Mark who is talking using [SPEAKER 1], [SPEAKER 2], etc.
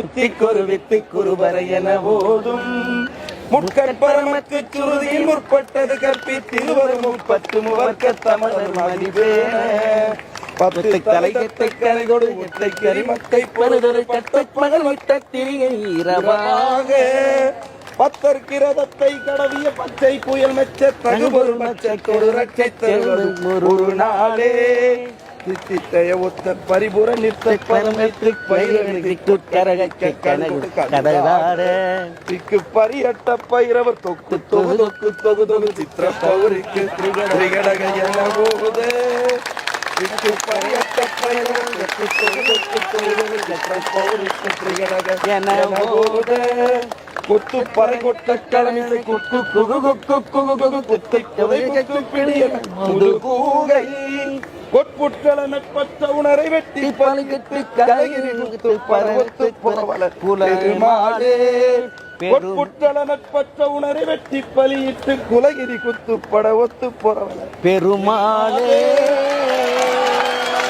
[SPEAKER 1] முத்திக்கொரு with குருவரை என ஓதும். முட்கற்பரமக்கு சுருதியில் முற்பட்டது கற்பித்திருவரும் முப்பத்து முவர்க்க தமிழர் மதிவேன. பத்து தலைகத்தை கரை கொடு முத்தை கரிமத்தை
[SPEAKER 2] பருதொரு கட்டை பகல் விட்ட திரிகை இரவாக.
[SPEAKER 1] பரவாக பத்தற்கிரதத்தை கடவிய பச்சை புயல் மெச்ச தகுபொருள் மச்ச கொடு ரட்சை ஒரு நாளே. தித்தித்தைய ஒத்த பரிபுர நிறுத்த பரமத்து பயிரணிக்கு
[SPEAKER 2] கரகச்சை கனகு கடலாட
[SPEAKER 1] திக்கு பரியட்ட பைரவர் தொக்கு தொகு தொக்கு தொகு தொகு சித்திர பௌரிக்கு திரிகடக என போகுது. திக்கு பரியட்ட பைரவர் தொக்கு தொகு தொக்கு தொகு தொகு சித்திர பௌரிக்கு திரிகடக என போகுது. கொத்து பறை கொட்ட கடமிசை குக்கு குகு குக்கு குகு குகு குத்தை குதை குத்து பிடிய முதுகூகை கொட்புட்கள நட்பற்ற உணரை வெட்டி பலிகட்டு கலையிரி குத்து பரவத்து புறவல புலருமாடே கொட்புட்கள நட்பற்ற உணரை வெட்டி பலியிட்டு குலகிரி குத்து பட ஒத்து புறவல
[SPEAKER 2] பெருமாளே.